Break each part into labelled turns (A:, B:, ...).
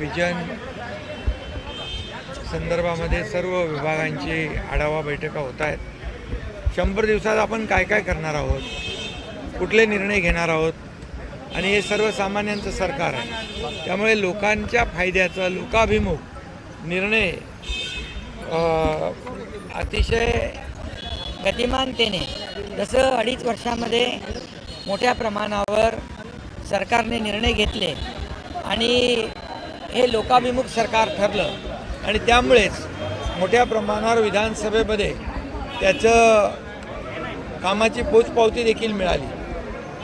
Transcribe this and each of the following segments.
A: Vision संदर्भामध्ये सर्व विभागांची आढावा बैठका होत आहेत. शंभर दिवसात आपण काय काय करणार आहोत? कुठले निर्णय घेणार आहोत? आणि हे सर्वसामान्यांचं सरकार आहे. त्यामुळे लोकांच्या फायद्याचा लोकाभिमुख निर्णय अतिशय
B: गतिमानतेने जसं अडीच वर्षामध्ये मोठ्या प्रमाणावर सरकारने निर्णय घेतले आणि हे लोकाभिमुख सरकार ठरलं
A: आणि त्यामुळेच मोठ्या प्रमाणावर विधानसभेमध्ये त्याचं कामाची पोचपावती देखील मिळाली.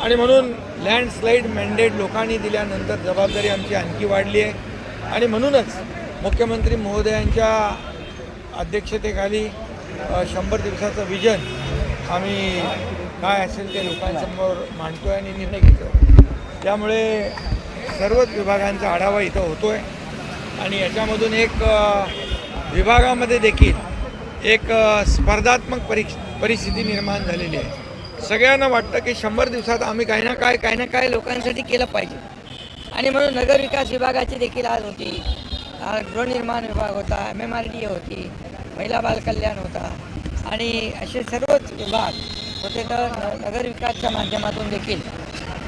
A: आणि म्हणून लँडस्लाईड मॅन्डेट लोकांनी दिल्यानंतर जबाबदारी आमची आणखी वाढली आहे. आणि म्हणूनच मुख्यमंत्री महोदयांच्या अध्यक्षतेखाली शंभर दिवसाचं विजन आम्ही काय असेल ते लोकांसमोर मांडतो आहे आणि निर्णय घेतो त्यामुळे सर्वच विभागांचा आढावा इथं होतो आहे आणि याच्यामधून एक विभागामध्ये देखील एक स्पर्धात्मक परीक्ष परिस्थिती निर्माण झालेली आहे. सगळ्यांना वाटतं की शंभर दिवसात आम्ही काही ना काय काही ना
B: काय लोकांसाठी केलं पाहिजे. आणि म्हणून नगरविकास विभागाची देखील आज होती. गृहनिर्माण विभाग होता एम एम आर डी होती महिला बालकल्याण होता. आणि असे सर्वच विभाग होते तर नगरविकासच्या माध्यमातून देखील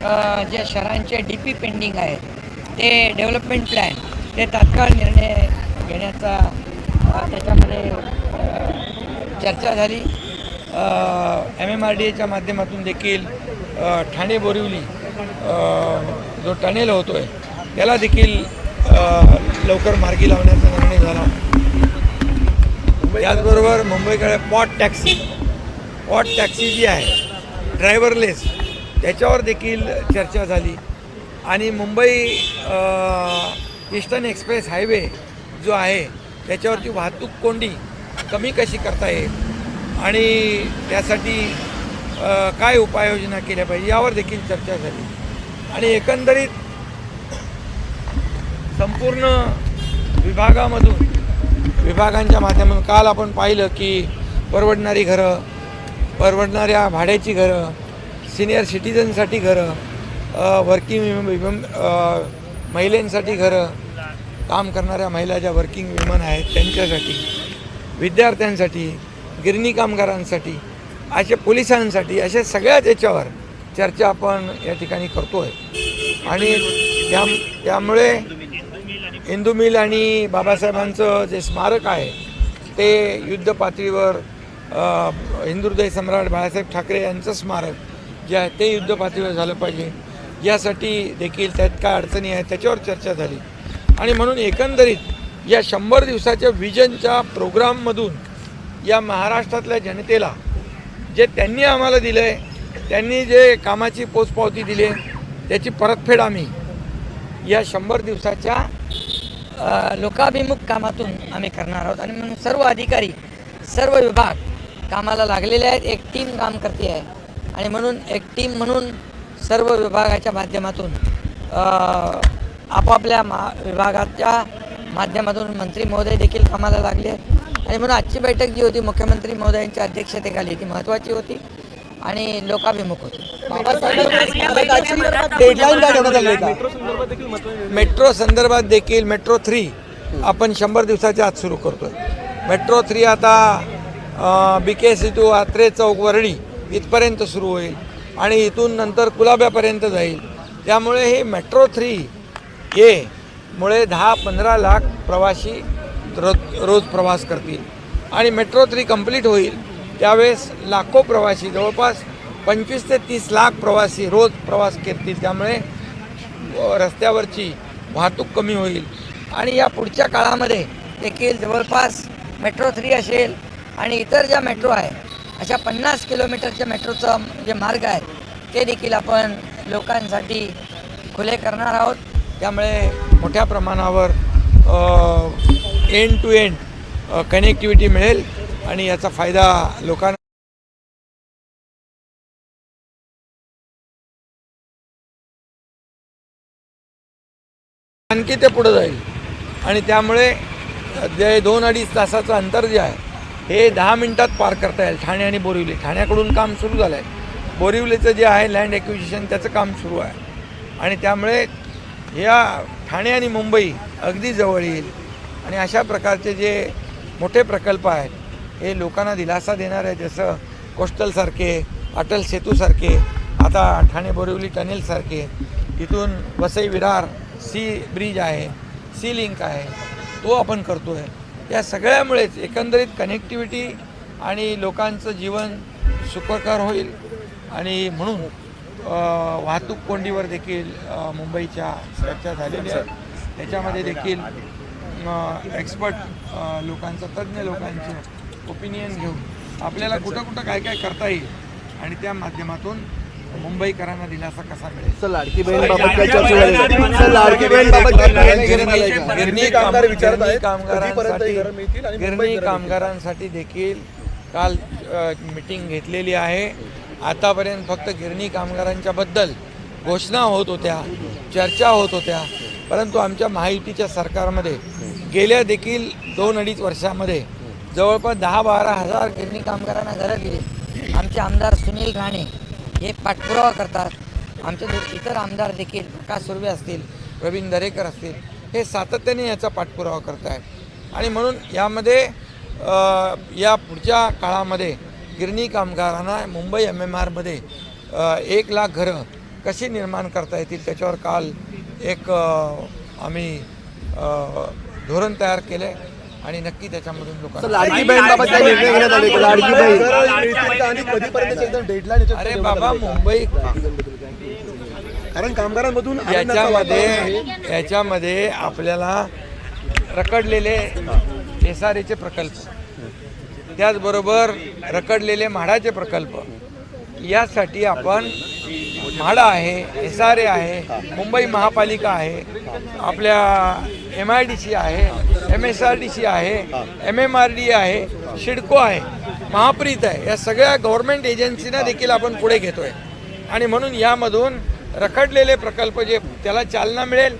B: ज्या जे शहरांचे डी पी पेंडिंग आहेत ते डेव्हलपमेंट प्लॅन ते तात्काळ निर्णय घेण्याचा त्याच्यामध्ये चर्चा झाली. एम एम आर डी एच्या माध्यमातून देखील ठाणे बोरिवली जो टनेल होतो आहे त्याला देखील लवकर मार्गी लावण्याचा निर्णय झाला. त्याचबरोबर मुंबईकडे पॉट टॅक्सी पॉट टॅक्सी जी आहे ड्रायव्हरलेस त्याच्यावर देखील चर्चा झाली. आणि मुंबई ईस्टर्न एक्सप्रेस हायवे जो आहे त्याच्यावरती वाहतूक कोंडी कमी कशी करता येईल? आणि त्यासाठी काय उपाययोजना केल्या पाहिजे? यावर देखील चर्चा झाली. आणि एकंदरीत संपूर्ण विभागामधून विभागांच्या माध्यमातून काल आपण पाहिलं की परवडणारी घरं परवडणाऱ्या भाड्याची घरं सिनियर सिटीजनसाठी घरं वर्किंग विमन महिलांसाठी घरं काम करणाऱ्या महिला ज्या वर्किंग विमन आहेत त्यांच्यासाठी विद्यार्थ्यांसाठी गिरणी कामगारांसाठी असे पोलिसांसाठी अशा सगळ्याच याच्यावर चर्चा आपण या ठिकाणी करतो आहे आणि त्या त्यामुळे हिंदू मिल आणि बाबासाहेबांचं जे स्मारक आहे ते युद्ध पातळीवर हिंदुहृदय सम्राट बाळासाहेब ठाकरे यांचं स्मारक जे आहे ते युद्ध पातळीवर झालं पाहिजे यासाठी देखील त्यात काय अडचणी आहेत त्याच्यावर चर्चा झाली. आणि म्हणून एकंदरीत या शंभर दिवसाच्या विजनच्या प्रोग्राममधून या महाराष्ट्रातल्या जनतेला जे त्यांनी आम्हाला दिलं आहे त्यांनी जे कामाची पोचपावती दिली आहे त्याची परतफेड आम्ही या शंभर दिवसाच्या लोकाभिमुख कामातून आम्ही करणार आहोत. आणि म्हणून सर्व अधिकारी सर्व विभाग कामाला लागलेले आहेत. एक टीम काम करते आहे. आणि म्हणून एक टीम म्हणून सर्व विभागाच्या माध्यमातून आपापल्या मा विभागाच्या माध्यमातून मंत्री महोदय देखील कामाला लागले आहेत. आणि म्हणून आजची बैठक जी होती मुख्यमंत्री महोदयांच्या अध्यक्षतेखाली ती महत्त्वाची होती आणि लोकाभिमुख होती.
A: मेट्रो संदर्भात देखील मेट्रो थ्री आपण शंभर दिवसाच्या आत सुरू करतोय. मेट्रो थ्री आता B K C to Atre Chowk Worli इथपर्यंत सुरू होईल आणि इथून नंतर कुलाब्यापर्यंत जाईल. त्यामुळे हे मेट्रो थ्री हे मुळे दहा पंधरा लाख प्रवासी रोज रोज प्रवास करतील. आणि मेट्रो थ्री कंप्लीट होईल. त्यावेळेस लाखो प्रवासी जवळपास पंचवीस ते तीस लाख प्रवासी रोज प्रवास करतील. त्यामुळे रस्त्यावरची वाहतूक कमी होईल. आणि या पुढच्या काळामध्ये देखील जवळपास मेट्रो थ्री असेल आणि इतर ज्या मेट्रो आहे अशा पन्नास किलोमीटरच्या मेट्रोचं जे मार्ग आहे ते देखील आपण लोकांसाठी खुले करणार आहोत. त्यामुळे मोठ्या प्रमाणावर एंड टू एंड कनेक्टिव्हिटी मिळेल आणि याचा फायदा लोकांना आणखी ते पुढं जाईल. आणि त्यामुळे जे दोन अडीच तासाचं अंतर जे आहे हे दहा मिनटात पार करता येईल. ठाणे आणि बोरिवली. ठाण्याकडून काम सुरू झालं आहे बोरिवलीचं जे आहे लँड ॲक्विजिशन त्याचं काम सुरू आहे. आणि त्यामुळे या
B: ठाणे आणि मुंबई अगदी जवळ येईल. आणि अशा प्रकारचे जे मोठे प्रकल्प आहेत हे लोकांना दिलासा देणार आहे जसं कोस्टलसारखे अटल सेतूसारखे आता ठाणे बोरिवली टनेलसारखे तिथून वसई विरार सी ब्रिज आहे सी लिंक आहे. तो आपण करतो आहे या सगळ्यामुळेच एकंदरीत कनेक्टिव्हिटी आणि लोकांचं जीवन सुखकर होईल. आणि म्हणून वाहतूक कोंडीवर देखील मुंबईच्या चर्चा झालेली आहे. त्याच्यामध्ये देखील एक्सपर्ट लोकांचं तज्ज्ञ लोकांचे ओपिनियन घेऊन आपल्याला कुठं कुठं काय काय करता येईल आणि त्या माध्यमातून मुंबईकरांना दिलासा कसा मिळेल?
C: सर लाडकी बहीण बाबत काय चर्चा झाली सर लाडकी बहीण बाबत काय निर्णय घेण्यात आलाय का?
B: गिरणी
C: कामगार विचारत आहेत.
B: कामगारांसाठी
C: कधीपर्यंत घरं मिळतील आणि
B: गिरणी
C: मुंबईत घरं
B: कामगारांसाठी देखील काल मिटिंग घेतलेली आहे. आतापर्यंत फक्त गिरणी कामगारांच्या बद्दल घोषणा होत होत्या चर्चा होत होत्या. परंतु आमच्या महायुतीच्या सरकारमध्ये गेल्या देखील दोन अडीच वर्षामध्ये
D: जवळपास दहा बारा हजार गिरणी कामगारांना घरं दिली. आमचे आमदार सुनील राणे हे पाठपुरावा करतात. आमचे दु- इतर आमदार देखील प्रकाश सुर्वे असतील
B: प्रवीण दरेकर असतील हे सातत्याने याचा पाठपुरावा करत आहेत आणि म्हणून यामध्ये या पुढच्या काळामध्ये गिरणी कामगारांना मुंबई एम एम आरमध्ये एक लाख घरं कशी निर्माण करता येतील त्याच्यावर काल एक आम्ही धोरण तयार केले आणि नक्की त्याच्यामधून लोकांना
C: लाडकी बहीण बाबत काय निर्णय घेण्यात आले का? लाडकी बहीण मिळतील का आणि कधीपर्यंत एकदम डेडलाईन
B: अरे बाबा मुंबई
C: कारण कामगारांमधून
B: याच्यामध्ये याच्यामध्ये आपल्याला रखडलेले एस आर एचे प्रकल्प त्याचबरोबर रखडलेले म्हाडाचे प्रकल्प यासाठी आपण म्हाडा आहे एस आर ए आहे मुंबई महापालिका आहे आपल्या एम आय डी सी आहे M S R D C आहे एम एम आर डी आहे शिडको आहे महाप्रीत आहे या सगळ्या गव्हर्नमेंट एजन्सीना देखील आपण पुढे घेतोय. आणि म्हणून यामधून रखडलेले प्रकल्प जे त्याला चालना मिळेल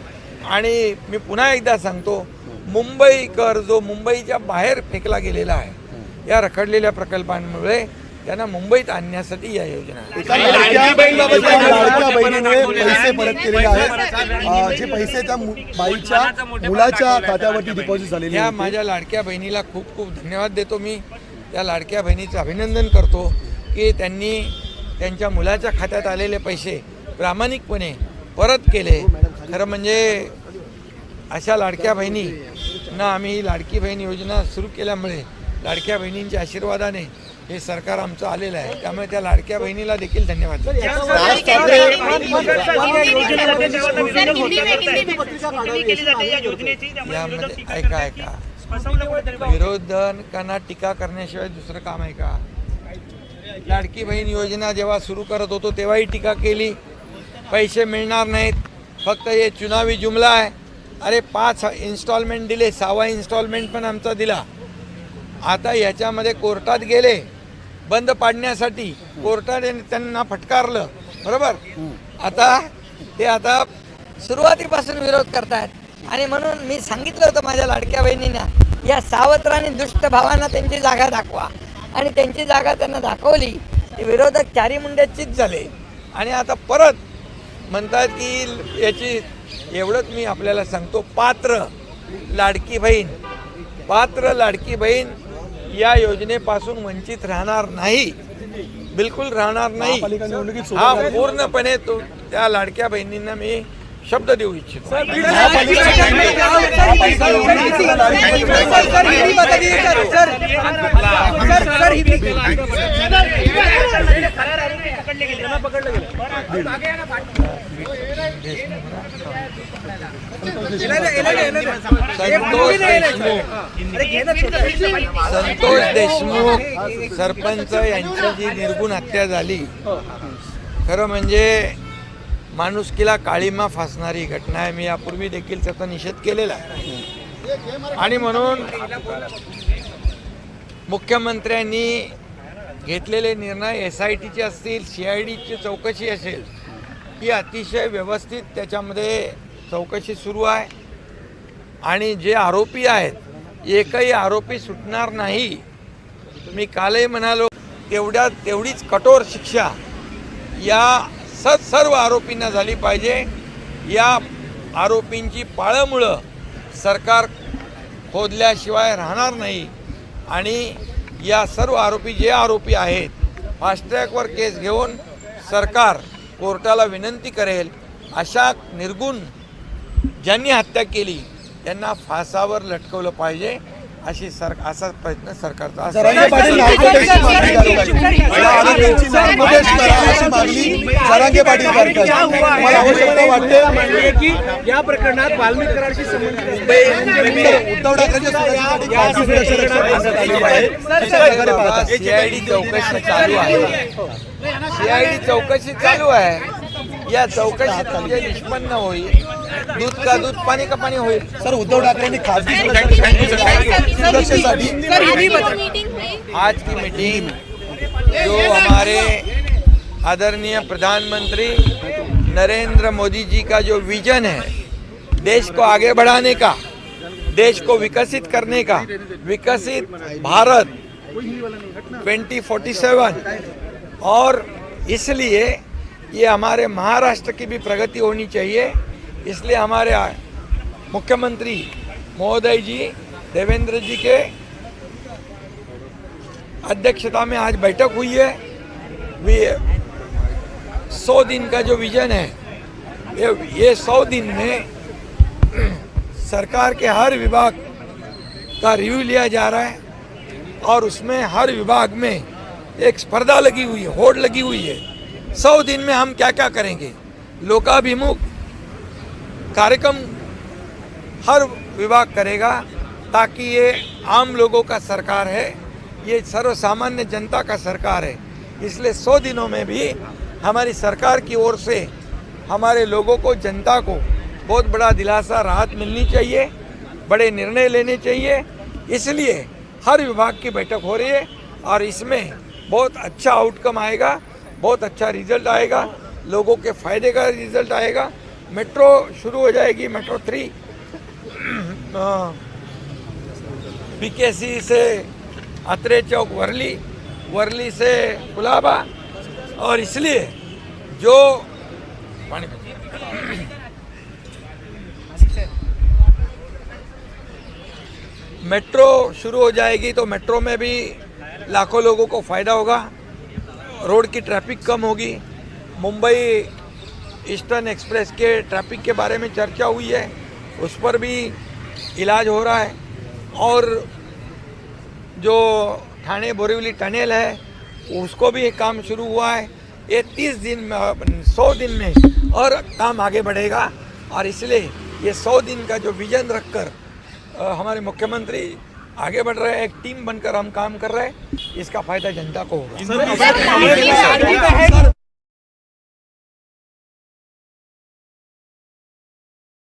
B: आणि मी पुन्हा एकदा सांगतो मुंबईकर जो मुंबईच्या बाहेर फेकला गेलेला आहे या रखडलेल्या प्रकल्पांमुळे त्यांना मुंबईत आणण्यासाठी या योजना.
C: एका लाडक्या एका लाडक्या बहिणीने पैसे परत केलेले आहेत. जे पैसे त्या मु- बाईच्या मुलाच्या खात्यावरती डिपॉझिट झालेले
B: या. माझ्या लाडक्या बहिणीला खूप खूप धन्यवाद देतो मी. त्या लाडक्या बहिणीचं अभिनंदन करतो की त्यांनी त्यांच्या मुलाच्या खात्यात आलेले पैसे प्रामाणिकपणे परत केले. खरं म्हणजे अशा लाडक्या बहिणींना आम्ही ही लाडकी बहीण योजना सुरू केल्यामुळे लाडक्या बहिणींच्या आशीर्वादाने हे सरकार आमचं आलेलं आहे. त्यामुळे त्या लाडक्या बहिणीला देखील धन्यवाद.
C: राज ठाकरे
B: यामध्ये ऐका ऐका. विरोधकांना टीका करण्याशिवाय दुसरं काम आहे का? लाडकी बहीण योजना जेव्हा सुरू करत होतो तेव्हाही टीका केली. पैसे मिळणार नाहीत. फक्त हे चुनावी जुमला आहे. अरे पाच इन्स्टॉलमेंट दिले सहावा इन्स्टॉलमेंट पण आमचा दिला. आता याच्यामध्ये कोर्टात गेले. बंद पाडण्यासाठी कोर्टाने त्यांना फटकारलं. बरोबर? आता
D: ते आता सुरुवातीपासून विरोध करतायत. आणि म्हणून मी सांगितलं होतं माझ्या लाडक्या बहिणींना या सावत्र आणि दुष्ट भावांना त्यांची जागा दाखवा. आणि त्यांची जागा त्यांना दाखवली. ते विरोधक चारी मुंड्याचीच झाले.
B: आणि आता परत म्हणतात की याची एवढंच मी आपल्याला सांगतो. पात्र लाडकी बहीण पात्र लाडकी बहीण या योजनेपासून वंचित राहणार नाही बिलकुल राहणार नाही हा. पूर्णपणे तो त्या लाडक्या बहिणींना मी शब्द देऊ इच्छितो संतोष देशमुख. संतोष देशमुख सरपंच यांची जी निर्गुण हत्या झाली खरं म्हणजे माणुसकीला काळीमा फासणारी घटना आहे. मी यापूर्वी देखील त्याचा निषेध केलेला आहे. आणि म्हणून मुख्यमंत्र्यांनी घेतलेले निर्णय एस आय टीचे असतील सी आय डीची चौकशी असेल ही अतिशय व्यवस्थित त्याच्यामध्ये चौकशी सुरू आहे. आणि जे आरोपी आहेत एकही आरोपी सुटणार नाही. मी कालही म्हणालो तेवढ्या तेवढीच कठोर शिक्षा या स सर्व आरोपींना झाली पाहिजे. या आरोपींची पाळंमुळं सरकार खोदल्याशिवाय राहणार नाही. आणि या सर्व आरोपी जे आरोपी आहेत फास्ट्रॅकवर केस घेऊन सरकार कोर्टाला विनंती करेल अशा निर्गुण ज्यांनी हत्या केली त्यांना फासावर लटकवलं पाहिजे. अशी सर असा प्रयत्न सरकारचा.
C: जरांगे पाटील नागरिकांची मागणी करतायत. या आरोपींची नामोदेश करा अशी मागणी जरांगे पाटील करतात मला आवश्यकता वाटते.
E: की या प्रकरणात वाल्मिक संबंधित
C: उद्धव ठाकरेंच्या सुरक्षेसाठी खासगी सुरक्षा रक्षक नेमण्यात आलेली आहे. कशा प्रकारे पाहता?
B: सीआयडी चौकशी चालू आहे. सीआयडी चौकशी चालू आहे. या चौकशीत म्हणजे निष्पन्न होईल. दूध का दूध पाणी का पाणी होईल.
C: सर उद्धव ठाकरेंनी खासगी सुरक्षा- सुरक्षेसाठी
B: आज की मीटिंग जो हमारे आदरणीय प्रधानमंत्री नरेंद्र मोदी जी का जो विजन है देश को आगे बढ़ाने का देश को विकसित करने का विकसित भारत 2047 और इसलिए ये हमारे महाराष्ट्र की भी प्रगति होनी चाहिए। इसलिए हमारे मुख्यमंत्री महोदय जी, देवेंद्र जी के अध्यक्षता में आज बैठक हुई है। सौ दिन का जो विजन है, ये ये सौ दिन में सरकार के हर विभाग का रिव्यू लिया जा रहा है और उसमें हर विभाग में एक स्पर्धा लगी हुई है होड़ लगी हुई है। सौ दिन में हम क्या क्या करेंगे? लोकाभिमुख कार्यक्रम हर विभाग करेगा ताकि ये आम लोगों का सरकार है, ये सर्वसामान्य जनता का सरकार है। इसलिए सौ दिनों में भी हमारी सरकार की ओर से हमारे लोगों को, जनता को बहुत बड़ा दिलासा राहत मिलनी चाहिए, बड़े निर्णय लेने चाहिए। इसलिए हर विभाग की बैठक हो रही है और इसमें बहुत अच्छा आउटकम आएगा, बहुत अच्छा रिज़ल्ट आएगा, लोगों के फ़ायदे का रिज़ल्ट आएगा। मेट्रो शुरू हो जाएगी, मेट्रो थ्री। बीकेसी से अत्रे चौक वर्ली वर्ली से कुलाबा, और इसलिए जो मेट्रो शुरू हो जाएगी तो मेट्रो में भी लाखों लोगों को फ़ायदा होगा। रोड की ट्रैफ़िक कम होगी। मुंबई ईस्टर्न एक्सप्रेस के ट्रैफ़िक के बारे में चर्चा हुई है उस पर भी इलाज हो रहा है। और जो ठाणे बोरीवली टनल है उसको भी काम शुरू हुआ है। ये तीस दिन में सौ दिन में और काम आगे बढ़ेगा। और इसलिए ये सौ दिन का जो विजन रखकर हमारे मुख्यमंत्री आगे बढ़ रहे हैं एक टीम बनकर हम काम कर रहे हैं इसका फ़ायदा जनता को होगा।